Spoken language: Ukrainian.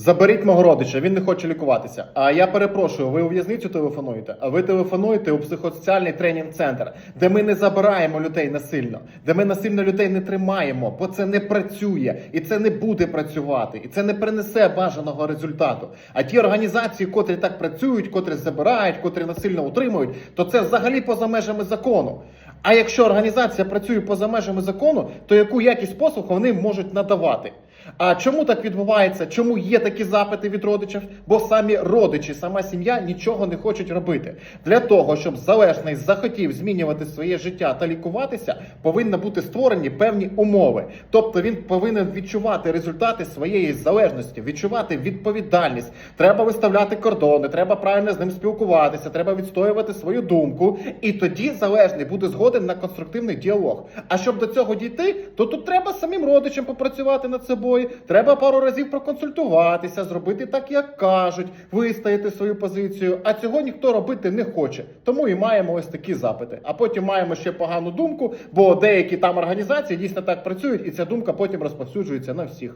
Заберіть мого родича, він не хоче лікуватися. А я перепрошую, ви у в'язницю телефонуєте? А ви телефонуєте у психосоціальний тренінг-центр, де ми не забираємо людей насильно, де ми насильно людей не тримаємо, бо це не працює і це не буде працювати, і це не принесе бажаного результату. А ті організації, котрі так працюють, котрі забирають, котрі насильно утримують, то це взагалі поза межами закону. А якщо організація працює поза межами закону, то яку якість послуг вони можуть надавати? А чому так відбувається? Чому є такі запити від родичів? Бо самі родичі, сама сім'я нічого не хочуть робити. Для того, щоб залежний захотів змінювати своє життя та лікуватися, повинні бути створені певні умови. Тобто він повинен відчувати результати своєї залежності, відчувати відповідальність. Треба виставляти кордони, треба правильно з ним спілкуватися, треба відстоювати свою думку. І тоді залежний буде згоден на конструктивний діалог. А щоб до цього дійти, то тут треба самим родичам попрацювати над собою. Треба пару разів проконсультуватися, зробити так, як кажуть, вистояти свою позицію. А цього ніхто робити не хоче. Тому і маємо ось такі запити. А потім маємо ще погану думку, бо деякі там організації дійсно так працюють, і ця думка потім розповсюджується на всіх.